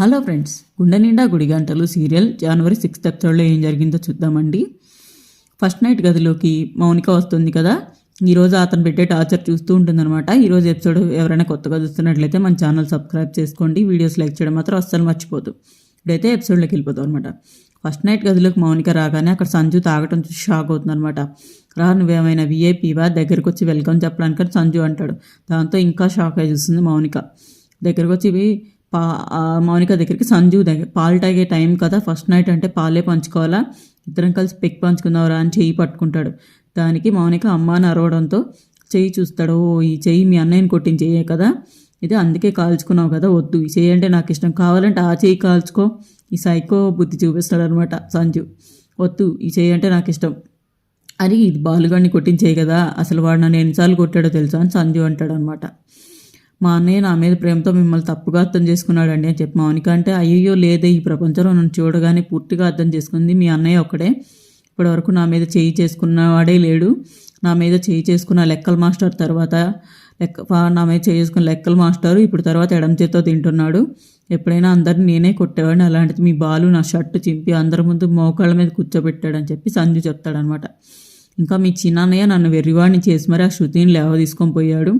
Hello friends గుండె నిండా గుడి గంటలు సీరియల్ జనవరి సిక్స్త్ ఎపిసోడ్లో ఏం జరిగిందో చూద్దామండి. ఫస్ట్ నైట్ గదిలోకి మౌనిక వస్తుంది కదా. ఈరోజు అతను పెట్టే టార్చర్ చూస్తూ ఉంటుందన్నమాట. ఈరోజు ఎపిసోడ్ ఎవరైనా కొత్తగా చూస్తున్నట్లయితే మన ఛానల్ సబ్స్క్రైబ్ చేసుకోండి. వీడియోస్ లైక్ చేయడం మాత్రం అస్సలు మర్చిపోదు. ఇప్పుడైతే ఎపిసోడ్లోకి వెళ్ళిపోతాం అనమాట ఫస్ట్ నైట్ గదిలోకి మౌనిక రాగానే అక్కడ సంజు తాగటం చూసి షాక్ అవుతుంది అనమాట రా నువ్వేమైనా విఐపీవా దగ్గరికి వచ్చి వెల్కమ్ చెప్పడానికి సంజు అంటాడు. దాంతో ఇంకా షాక్ అయి చూస్తుంది మౌనిక. దగ్గరకు వచ్చి ఇవి పా మౌనిక దగ్గరికి సంజు దగ్గర పాలు తాగే టైం కదా ఫస్ట్ నైట్ అంటే పాలే పంచుకోవాలా? ఇద్దరం కలిసి పెక్ పంచుకుందావరా అని చెయ్యి పట్టుకుంటాడు. దానికి మౌనిక అమ్మ అని అరవడంతో చెయ్యి చూస్తాడు. ఓ ఈ చెయ్యి మీ అన్నయ్యని కొట్టిన చెయ్యే కదా? ఇది అందుకే కాల్చుకున్నావు కదా వద్దు. ఈ చెయ్యి అంటే నాకు ఇష్టం. కావాలంటే ఆ చెయ్యి కాల్చుకో. ఈ సైకో బుద్ధి చూపిస్తాడు అనమాట సంజు. వద్దు ఈ చెయ్యి అంటే నాకు ఇష్టం. అని ఇది బాలుగాడిని కొట్టించేయి కదా. అసలు వాడు నన్ను ఎన్నిసార్లు కొట్టాడో తెలుసా అని సంజు అంటాడు అనమాట మా అన్నయ్య నా మీద ప్రేమతో మిమ్మల్ని తప్పుగా అర్థం చేసుకున్నాడండి అని చెప్పి మౌనిక అంటే అయ్యో లేదే ఈ ప్రపంచంలో నన్ను చూడగానే పూర్తిగా అర్థం చేసుకుంది. మీ అన్నయ్య ఒక్కడే. ఇప్పటివరకు నా మీద చేయి చేసుకున్నవాడే లేడు. నా మీద చేయి చేసుకున్న లెక్కల మాస్టర్ తర్వాత లెక్క నా మీద చేయి చేసుకున్న లెక్కల మాస్టర్ ఇప్పుడు తర్వాత ఎడం చేత్తో తింటున్నాడు. ఎప్పుడైనా అందరిని నేనే కొట్టేవాడిని. అలాంటిది మీ బాలు నా షర్ట్ చింపి అందరి ముందు మోకాళ్ళ మీద కూర్చోబెట్టాడని చెప్పి సంజు చెప్తాడనమాట. ఇంకా మీ చిన్నన్నయ్య నన్ను వెర్రివాడిని చేసి మరి ఆ శృతిని లేవ తీసుకొని పోయాడు.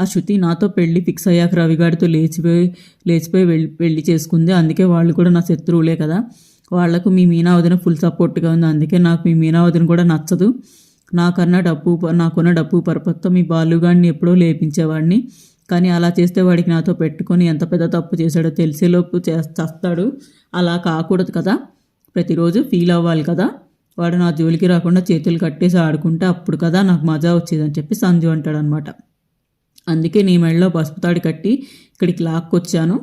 ఆ శృతి నాతో పెళ్ళి ఫిక్స్ అయ్యాక రవిగాడితో లేచిపోయి లేచిపోయి వెళ్ళి పెళ్ళి చేసుకుంది. అందుకే వాళ్ళు కూడా నా శత్రువులే కదా. వాళ్ళకు మీ మీనావదిన ఫుల్ సపోర్ట్గా ఉంది. అందుకే నాకు మీ మీనా కూడా నచ్చదు. నాకన్నా డబ్బు నాకున్న డబ్బు పరపత్తో మీ బాలుగాడిని ఎప్పుడో లేపించేవాడిని. కానీ అలా చేస్తే వాడికి నాతో పెట్టుకొని ఎంత పెద్ద తప్పు చేశాడో తెలిసేలోపు చేస్తాడు. అలా కాకూడదు కదా. ప్రతిరోజు ఫీల్ అవ్వాలి కదా. వాడు నా జోలికి రాకుండా చేతులు కట్టేసి ఆడుకుంటే అప్పుడు కదా నాకు మజా వచ్చేదని చెప్పి సంజు అంటాడనమాట అందుకే నీ మెడలో పసుపు తాడి కట్టి ఇక్కడికి లాక్కొచ్చాను.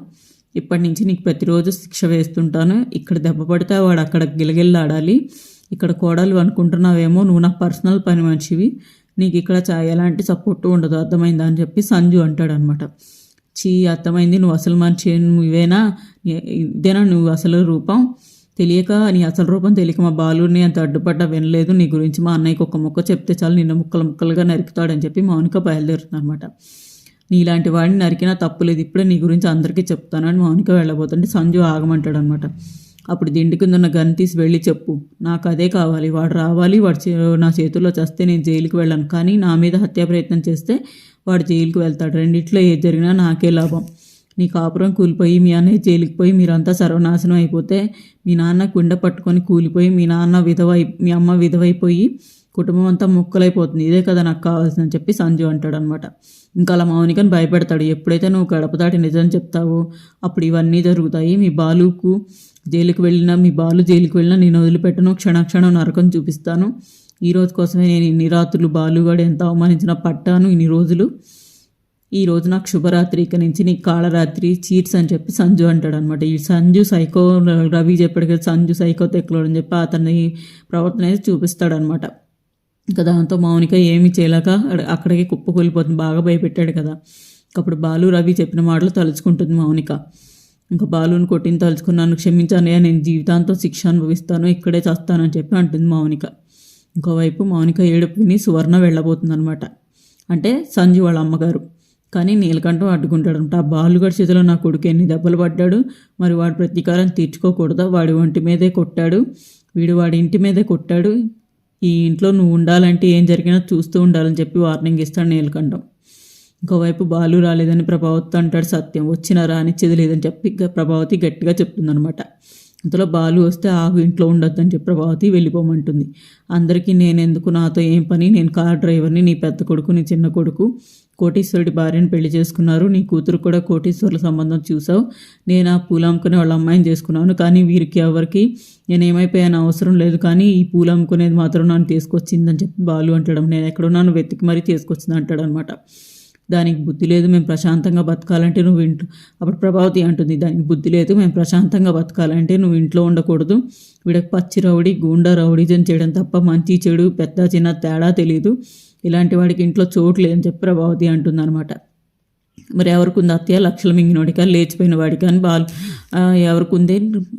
ఇప్పటి నుంచి నీకు ప్రతిరోజు శిక్ష వేస్తుంటాను. ఇక్కడ దెబ్బ పడితే వాడు అక్కడ గిలగిల్లాడాలి. ఇక్కడ కోడలు అనుకుంటున్నావేమో నువ్వు నాకు పర్సనల్ పని మనిషివి. నీకు ఇక్కడ ఎలాంటి సపోర్టు ఉండదు. అర్థమైందా అని చెప్పి సంజు అంటాడనమాట. చీ అర్థమైంది. నువ్వు అసలు మనిషి నువ్వు ఇవేనా? ఇదేనా నువ్వు అసలు రూపం? తెలియక నీ అసలు రూపం తెలియక మా బాలుని అంత అడ్డుపడ్డా వినలేదు. నీ గురించి మా అన్నయ్యకి ఒక ముక్క చెప్తే చాలు నిన్న ముక్కలు ముక్కలుగా నరుకుతాడని చెప్పి మౌనిక బయలుదేరుతుందనమాట నీలాంటి వాడిని నరికినా తప్పులేదు ఇప్పుడే నీ గురించి అందరికీ చెప్తానని మౌనిక వెళ్ళబోతుంటే సంజు ఆగమంటాడు అనమాట అప్పుడు దిండి కింద ఉన్న గన్ తీసి వెళ్ళి చెప్పు. నాకు అదే కావాలి. వాడు రావాలి. వాడు చే- నా చేతుల్లో చేస్తే నేను జైలుకి వెళ్ళాను. కానీ నా మీద హత్యా ప్రయత్నం చేస్తే వాడు జైలుకి వెళ్తాడు. రెండిట్లో ఏది జరిగినా నాకే లాభం. నీ కాపురం కూలిపోయి మీ అన్నయ్య జైలుకి పోయి మీరంతా సర్వనాశనం అయిపోతే మీ నాన్న కుండ పట్టుకొని కూలిపోయి మీ నాన్న విధవై మీ అమ్మ విధవైపోయి కుటుంబం అంతా ముక్కలైపోతుంది. ఇదే కదా నాకు కావాల్సిందని చెప్పి సంజు అంటాడు అనమాట ఇంకా అలా మౌనికని భయపెడతాడు. ఎప్పుడైతే నువ్వు గడప దాటి నిజం చెప్తావో అప్పుడు ఇవన్నీ జరుగుతాయి. మీ బాలుకు జైలుకి వెళ్ళినా మీ బాలు జైలుకి వెళ్ళినా నేను వదిలిపెట్టను. క్షణక్షణం నరకం చూపిస్తాను. ఈ రోజు కోసమే నేను ఇన్ని రాత్రులు బాలుగాడు ఎంత అవమానించినా పట్టాను. ఇన్ని రోజులు ఈ రోజు నాకు శుభరాత్రి ఇక నుంచి నీకు కాళరాత్రి చీట్స్ అని చెప్పి సంజు అంటాడు అనమాట ఈ సంజు సైకో రవి చెప్పాడు కదా సంజు సైకో తెక్కలోడు అని చెప్పి అతని ప్రవర్తన అయితే చూపిస్తాడనమాట ఇంకా దాంతో మౌనిక ఏమి చేయలేక అక్కడికి కుప్పకూలిపోతుంది బాగా భయపెట్టాడు కదా. అప్పుడు బాలు రవి చెప్పిన మాటలు తలుచుకుంటుంది మౌనిక. ఇంకా బాలుని కొట్టిన తలుచుకున్నాను క్షమించానయ్యా నేను జీవితాంతం శిక్ష అనుభవిస్తాను ఇక్కడే చేస్తానని చెప్పి అంటుంది మౌనిక. ఇంకోవైపు మౌనిక ఏడుపు విని సువర్ణ వెళ్ళబోతుంది అనమాట అంటే సంజు వాళ్ళ అమ్మగారు. కానీ నీలకంఠం అడ్డుకుంటాడంట. ఆ బాలుగడి చేతిలో నా కొడుకు ఎన్ని దెబ్బలు పడ్డాడు? మరి వాడు ప్రతీకారం తీర్చుకోకూడదా? వాడి ఒంటి మీదే కొట్టాడు. వీడు వాడి ఇంటి మీదే కొట్టాడు. ఈ ఇంట్లో నువ్వు ఉండాలంటే ఏం జరిగినా చూస్తూ ఉండాలని చెప్పి వార్నింగ్ ఇస్తాడు నీలకంఠం. ఇంకోవైపు బాలు రాలేదని ప్రభావతి అంటాడు సత్యం. వచ్చిన రానిచ్చేది లేదని చెప్పి ప్రభావతి గట్టిగా చెప్తుందనమాట. ఇంతలో బాలు వస్తే ఆగు ఇంట్లో ఉండొద్దని చెప్పి ప్రభావతి వెళ్ళిపోమంటుంది. అందరికీ నేనెందుకు నాతో ఏం పని? నేను కార్ డ్రైవర్ని నీ పెద్ద కొడుకు నీ చిన్న కొడుకు. కోటీశ్వరుడి భార్యను పెళ్ళి చేసుకున్నారు. నీ కూతురు కూడా కోటీశ్వరుల సంబంధం చూసావు నేను ఆ పూలమ్ముకునే వాళ్ళ అమ్మాయిని చేసుకున్నాను. కానీ వీరికి ఎవరికి నేను ఏమైపోయాను అవసరం లేదు. కానీ ఈ పూలమ్ముకునేది మాత్రం నన్ను తీసుకొచ్చిందని చెప్పి బాలు అంటాడు. నేను ఎక్కడున్నాను వెతికి మరీ తీసుకొచ్చింది అంటాడు అనమాట దానికి బుద్ధి లేదు మేము ప్రశాంతంగా బతకాలంటే నువ్వు ఇంట్లో అప్పుడు ప్రభావతి అంటుంది దానికి బుద్ధి లేదు మేము ప్రశాంతంగా బతకాలంటే నువ్వు ఇంట్లో ఉండకూడదు. వీడకి పచ్చి రౌడీ గూండా రౌడీజన్ చేయడం తప్ప మంచి చెడు పెద్ద చిన్న తేడా తెలియదు ఇలాంటి వాడికి ఇంట్లో చోటు లేదని చెప్పి ప్రభావతి అంటుందన్నమాట. మరి ఎవరికి అత్తయ్య లక్షల మింగినోడికా లేచిపోయిన వాడికా అని బాలు ఎవరికి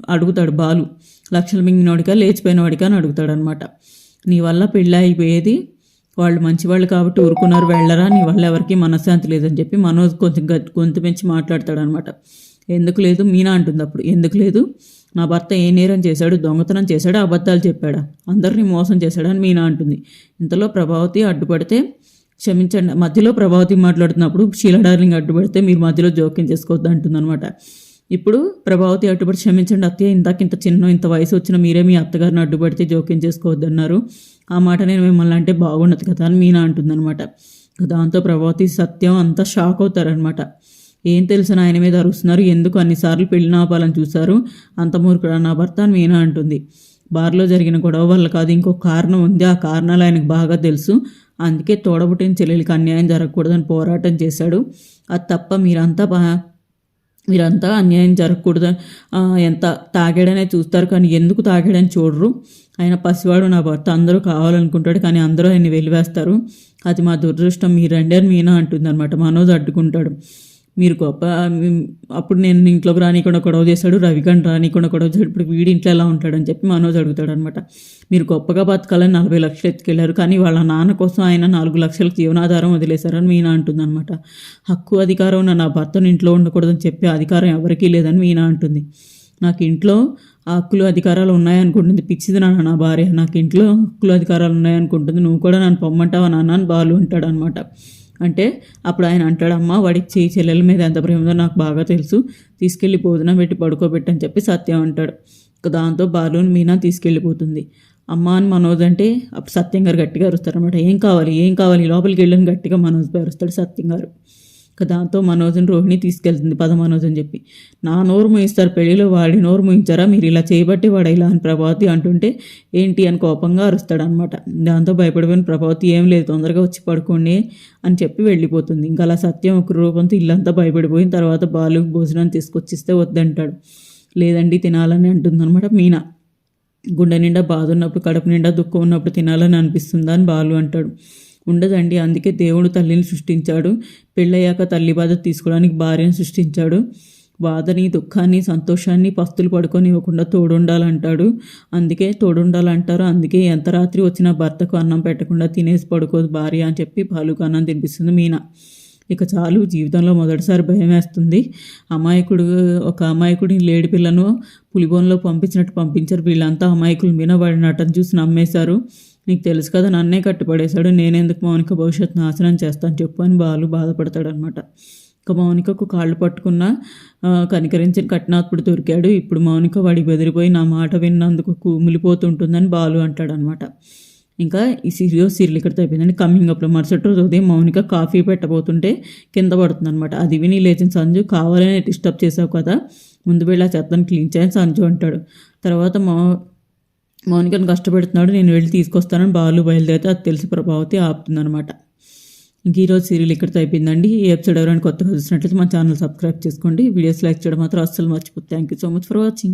అడుగుతాడు బాలు. లక్షల మింగినోడికా లేచిపోయిన వాడికా అని అడుగుతాడు అనమాట నీ వల్ల పెళ్ళి అయిపోయేది వాళ్ళు మంచివాళ్ళు కాబట్టి ఊరుకున్నారు వెళ్ళరా నీ వల్ల ఎవరికి మనశ్శాంతి లేదని చెప్పి మనోజ్ కొంచెం గొంతు పెంచి మాట్లాడతాడు అనమాట ఎందుకు లేదు? మీనా అంటుంది అప్పుడు. ఎందుకు లేదు? నా భర్త ఏ నేరం చేశాడు దొంగతనం చేశాడు అబద్ధాలు చెప్పాడా? అందరినీ మోసం చేశాడని మీనా అంటుంది. ఇంతలో ప్రభావతి అడ్డుపడితే క్షమించండి మధ్యలో ప్రభావతి మాట్లాడుతున్నప్పుడు షీలా డార్లింగ్ అడ్డుపడితే మీరు మధ్యలో జోక్యం చేసుకోవద్దు అంటుందన్నమాట ఇప్పుడు ప్రభావతి అడ్డుపడి క్షమించండి అత్తయ్య ఇందాక ఇంత చిన్న ఇంత వయసు వచ్చిన మీరే మీ అత్తగారిని అడ్డుపడితే జోక్యం చేసుకోవద్దన్నారు. అన్నారు ఆ మాట నేను మిమ్మల్ని అంటే బాగుండదు కదా అని మీనా అంటుందన్నమాట. దాంతో ప్రభావతి సత్యం అంతా షాక్ అవుతారనమాట ఏం తెలుసు ఆయన మీద అరుస్తున్నారు? ఎందుకు అన్నిసార్లు పెళ్ళి ఆపాలని చూశారు? అంత మూర్ఖుడు నా భర్త అని మీనా అంటుంది. బార్లో జరిగిన గొడవ వల్ల కాదు ఇంకో కారణం ఉంది. ఆ కారణాలు ఆయనకు బాగా తెలుసు. అందుకే తోడబుట్టిన చెల్లెలకి అన్యాయం జరగకూడదని పోరాటం చేశాడు. అది తప్ప మీరంతా వీరంతా అన్యాయం జరగకూడదు. ఎంత తాగాడనే చూస్తారు కానీ ఎందుకు తాగాడని చూడరు. ఆయన పసివాడు నా భర్త అందరూ కావాలనుకుంటాడు కానీ అందరూ ఆయన్ని వెలివేస్తారు. అది మా దురదృష్టం. మీరండి అని మీనా అంటుంది అనమాట మనోజ్ అడ్డుకుంటాడు. మీరు గొప్ప అప్పుడు నేను ఇంట్లోకి రానికుండా గొడవ చేశాడు రవికాంత్ రానికుండా గొడవ చేశాడు. ఇప్పుడు వీడి ఇంట్లో ఎలా ఉంటాడని చెప్పి మనోజ్ అడుగుతాడు అనమాట మీరు గొప్పగా బతకాలని నలభై లక్షలు ఎత్తుకెళ్ళారు కానీ వాళ్ళ నాన్న కోసం ఆయన నాలుగు లక్షలకు జీవనాధారం వదిలేశారని మీనా అంటుందన్నమాట. హక్కు అధికారం ఉన్న నా భర్తను ఇంట్లో ఉండకూడదని చెప్పే అధికారం ఎవరికీ లేదని మీనా అంటుంది. నాకు ఇంట్లో ఆ హక్కులు అధికారాలు ఉన్నాయనుకుంటుంది. పిచ్చిది నాన్న నా భార్య. నాకు ఇంట్లో హక్కులు అధికారాలు ఉన్నాయనుకుంటుంది. నువ్వు కూడా నన్ను పొమ్మంటావా నాన్న అని బాలు అంటాడు అనమాట అంటే అప్పుడు ఆయన అంటాడమ్మా వాడికి చేయి చెల్లెల మీద ఎంత ప్రేమ ఉందో నాకు బాగా తెలుసు. తీసుకెళ్ళి భోజనం పెట్టి పడుకోబెట్టని చెప్పి సత్యం అంటాడు. దాంతో బాలుని మీనా తీసుకెళ్ళిపోతుంది. అమ్మ అని మనోజ్ అంటే అప్పుడు సత్యం గారు గట్టిగా అరుస్తారనమాట ఏం కావాలి? ఏం కావాలి? లోపలికి వెళ్ళని గట్టిగా మనోజ్ పై అరుస్తాడు సత్యం గారు. దాంతో మనోజ్ని రోహిణి తీసుకెళ్తుంది. పద మనోజ్ అని చెప్పి. నా నోరు మూయిస్తారు పెళ్ళిలో వాడి నోరు మూయించారా? మీరు ఇలా చేయబట్టి వాడు ఇలా అని ప్రభావతి అంటుంటే ఏంటి అని కోపంగా అరుస్తాడు అనమాట దాంతో భయపడిపోయిన ప్రభావతి ఏం లేదు తొందరగా వచ్చి పడుకోండి అని చెప్పి వెళ్ళిపోతుంది. ఇంకా అలా సత్యం ఒక రూపంతో ఇల్లంతా భయపడిపోయిన తర్వాత బాలు భోజనం తీసుకొచ్చిస్తే వద్దంటాడు. లేదండి తినాలని అంటుందన్నమాట మీనా. గుండె నిండా బాధ ఉన్నప్పుడు కడుపు నిండా దుఃఖం ఉన్నప్పుడు తినాలని అనిపిస్తుందా అని బాలు అంటాడు. ఉండదండి. అందుకే దేవుడు తల్లిని సృష్టించాడు. పెళ్ళయ్యాక తల్లి బాధ తీసుకోవడానికి భార్యను సృష్టించాడు. బాధని దుఃఖాన్ని సంతోషాన్ని పస్తులు పడుకొని ఇవ్వకుండా తోడుండాలంటాడు. అందుకే తోడుండాలంటారు. అందుకే ఎంత రాత్రి వచ్చినా భర్తకు అన్నం పెట్టకుండా తినేసి పడుకోదు భార్య అని చెప్పి పాలుకు అన్నం తినిపిస్తుంది మీనా. ఇక చాలు జీవితంలో మొదటిసారి భయం వేస్తుంది. అమాయకుడు ఒక అమాయకుడిని లేడి పిల్లను పులిబోన్లో పంపించినట్టు పంపించారు. వీళ్ళంతా అమాయకులు మీద వాడి చూసి నమ్మేశారు. నీకు తెలుసు కదా నన్నే కట్టుపడేశాడు నేనెందుకు మౌనిక భవిష్యత్తు నాశనం చేస్తాను చెప్పు అని బాలు బాధపడతాడనమాట ఇక మౌనికకు కాళ్ళు పట్టుకున్న ఆ, కనికరించిన కట్నాథుడు దొరికాడు. ఇప్పుడు మౌనిక వాడికి బెదిరిపోయి నా మాట విన్నందుకు కుమిలిపోతుంటుందని బాలు అంటాడనమాట ఇంకా ఈ సీరియల్ సీరియల్ ఇక్కడ అయిపోయిందండి కమింగ్ అప్లో మరుసటి రోజు ఉదయం మౌనిక కాఫీ పెట్టబోతుంటే కింద పడుతుంది అనమాట అది విని లేచిన సంజు కావాలని డిస్టర్బ్ చేసావు కదా ముందు వెళ్ళి ఆ చెత్తను క్లీన్ చేయని సంజు అంటాడు. తర్వాత మౌ మౌనికను కష్టపెడుతున్నాడు నేను వెళ్ళి తీసుకొస్తానని బాలు బయలుదేరితే అది తెలిసి ప్రభావతి ఆపుతుందనమాట ఇంక ఈరోజు సీరియల్ ఇక్కడితో అయిపోయిందండి. ఈ ఎపిసోడ్ ఎవరైనా కొత్తగా చూసినట్లయితే మా ఛానల్ సబ్స్క్రైబ్ చేసుకోండి. వీడియోస్ లైక్ చేయడం మాత్రం అస్సలు మర్చిపోతుంది thank you so much for watching